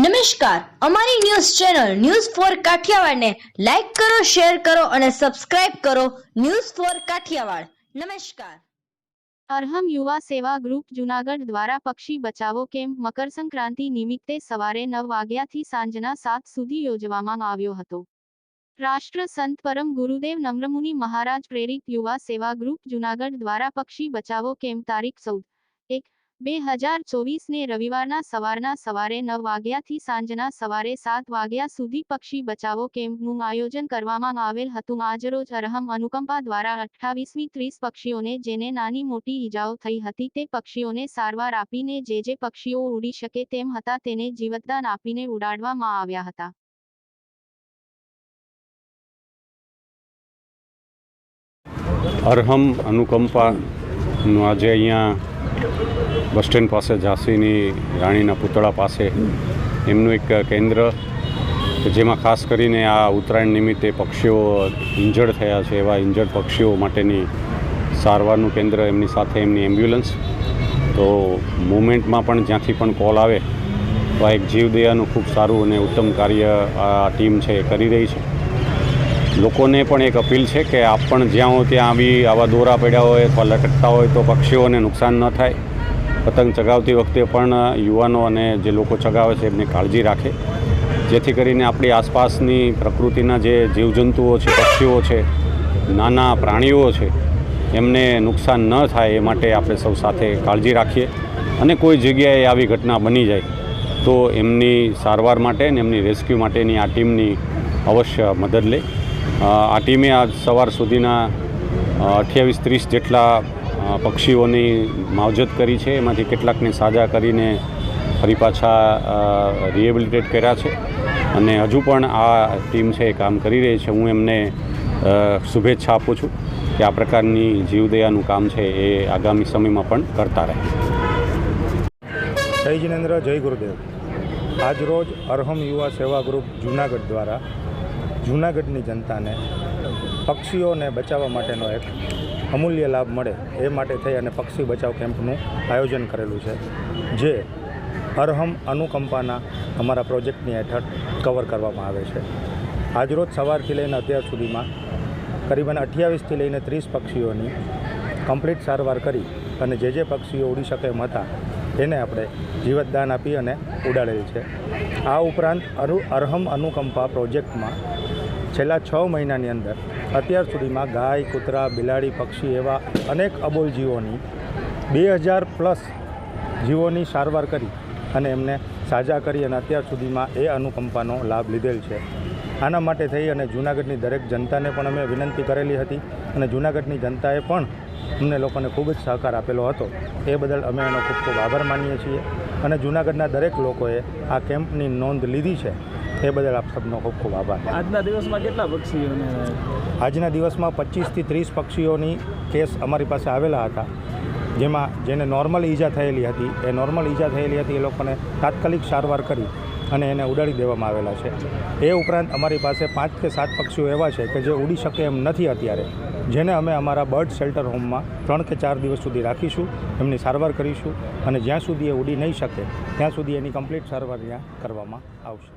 નમસ્કાર. અમારી news channel news four કાઠિયાવાડને લાઈક કરો, શેર કરો અને સબસ્ક્રાઇબ કરો ન્યૂઝ ફોર કાઠિયાવાડ. નમસ્કાર. અરહમ યુવા સેવા ગ્રુપ જુનાગઢ દ્વારા પક્ષી બચાવો કેમ્પ મકર સંક્રાંતિ નિમિત્તે સવારે નવ વાગ્યાથી સાંજના સાત સુધી યોજવામાં આવ્યો હતો. રાષ્ટ્ર સંત પરમ ગુરુદેવ નમ્રમુનિ મહારાજ પ્રેરિત યુવા સેવા ગ્રુપ જુનાગઢ દ્વારા પક્ષી બચાવો કેમ્પ તારીખ ચૌદ, એક બે હજાર ચોવીસને રવિવારના સવારના સવારે નવ વાગ્યાથી સાંજના સવારે સાત વાગ્યા સુધી પક્ષી બચાવો કેમ્પનું આયોજન કરવામાં આવેલ હતું. આજરોજ અરહમ અનુકંપા દ્વારા અઠ્ઠાવીસમી ત્રીસ પક્ષીઓને જેને નાની મોટી ઈજાઓ થઈ હતી તે પક્ષીઓને સારવાર આપીને જે જે પક્ષીઓ ઉડી શકે તેમ હતા તેને જીવતદાન આપીને ઉડાડવામાં આવ્યા હતા. અરહમ અનુકંપાનું આજે અહીંયા બસ સ્ટેન્ડ પાસે ઝાંસીની રાણીના પૂતળા પાસે એમનું એક કેન્દ્ર જેમાં ખાસ કરીને આ ઉત્તરાયણ નિમિત્તે પક્ષીઓ ઇન્જર્ડ થયા છે એવા ઇન્જર્ડ પક્ષીઓ માટેની સારવારનું કેન્દ્ર એમની સાથે એમની એમ્બ્યુલન્સ. તો મુમેન્ટમાં પણ જ્યાંથી પણ કોલ આવે તો આ એક જીવદયાનું ખૂબ સારું અને ઉત્તમ કાર્ય આ ટીમ છે કરી રહી છે. લોકોને પણ એક અપીલ છે કે આપ પણ જ્યાં હો ત્યાં આવી આવા દોરા પડ્યા હોય અથવા લટકતા હોય તો પક્ષીઓને નુકસાન ન થાય. પતંગ ચગાવતી વખતે પણ યુવાનો અને જે લોકો ચગાવે છે એમની કાળજી રાખે. જેથી કરીને આપણી આસપાસની પ્રકૃતિના જે જીવજંતુઓ છે, પક્ષીઓ છે, નાના પ્રાણીઓ છે, એમને નુકસાન ન થાય એ માટે આપણે સૌ સાથે કાળજી રાખીએ. અને કોઈ જગ્યાએ આવી ઘટના બની જાય તો એમની સારવાર માટે અને એમની રેસ્ક્યુ માટેની આ ટીમની અવશ્ય મદદ લે. આ ટીમે આજ સવાર સુધીના અઠ્યાવીસ ત્રીસ જેટલા પક્ષીઓની માવજત કરી છે. એમાંથી કેટલાકને સાજા કરીને ફરી પાછા રિહેબિલિટેટ કર્યા છે. અને હજુ પણ આ ટીમ છે એ કામ કરી રહી છે. હું એમને શુભેચ્છા આપું છું કે આ પ્રકારની જીવદયાનું કામ છે એ આગામી સમયમાં પણ કરતા રહે. જય જિનેન્દ્ર, જય ગુરુદેવ. આજરોજ અરહમ યુવા સેવા ગ્રુપ જૂનાગઢ દ્વારા જૂનાગઢની જનતાને પક્ષીઓને બચાવવા માટેનો એક અમૂલ્ય લાભ મળે એ માટે થઈ અને પક્ષી બચાવ કેમ્પનું આયોજન કરેલું છે, જે અરહમ અનુકંપાના અમારા પ્રોજેક્ટની હેઠળ કવર કરવામાં આવે છે. આજરોજ સવારથી લઈને અત્યાર સુધીમાં કરીબન અઠ્યાવીસથી લઈને ત્રીસ પક્ષીઓની કમ્પ્લીટ સારવાર કરી અને જે જે પક્ષીઓ ઉડી શકે એમ હતા, એને આપણે જીવતદાન આપી અને ઉડાડેલ છે. આ ઉપરાંત અરુ અરહમ અનુકંપા પ્રોજેક્ટમાં છેલ્લા છ મહિનાની અંદર અત્યાર સુધીમાં ગાય, કૂતરા, બિલાડી, પક્ષી એવા અનેક અબોલ જીવોની બે હજાર પ્લસ જીવોની સારવાર કરી અને એમને સાજા કરી અને અત્યાર સુધીમાં એ અનુકંપાનો લાભ લીધેલ છે. આના માટે થઈ અને જૂનાગઢની દરેક જનતાને પણ અમે વિનંતી કરેલી હતી અને જૂનાગઢની જનતાએ પણ અમને લોકોને ખૂબ જ સહકાર આપેલો હતો. એ બદલ અમે એનો ખૂબ ખૂબ આભાર માનીએ છીએ અને જૂનાગઢના દરેક લોકોએ આ કેમ્પની નોંધ લીધી છે. એ બદલ આપ સબનો ખૂબ ખૂબ આભાર. આજના દિવસમાં કેટલા પક્ષીઓને આજના દિવસમાં પચીસથી ત્રીસ પક્ષીઓની કેસ અમારી પાસે આવેલા હતા જેમાં જેને નોર્મલ ઈજા થયેલી હતી એ નોર્મલ ઈજા થયેલી હતી એ લોકોને તાત્કાલિક સારવાર કરી અને એને ઉડાડી દેવામાં આવેલા છે. એ ઉપરાંત અમારી પાસે પાંચ કે સાત પક્ષીઓ એવા છે કે જે ઉડી શકે એમ નથી અત્યારે જેને અમે અમારા બર્ડ શેલ્ટર હોમમાં ત્રણ કે ચાર દિવસ સુધી રાખીશું એમની સારવાર કરીશું અને જ્યાં સુધી એ ઉડી નહીં શકે ત્યાં સુધી એની કમ્પ્લીટ સારવાર ત્યાં કરવામાં આવશે.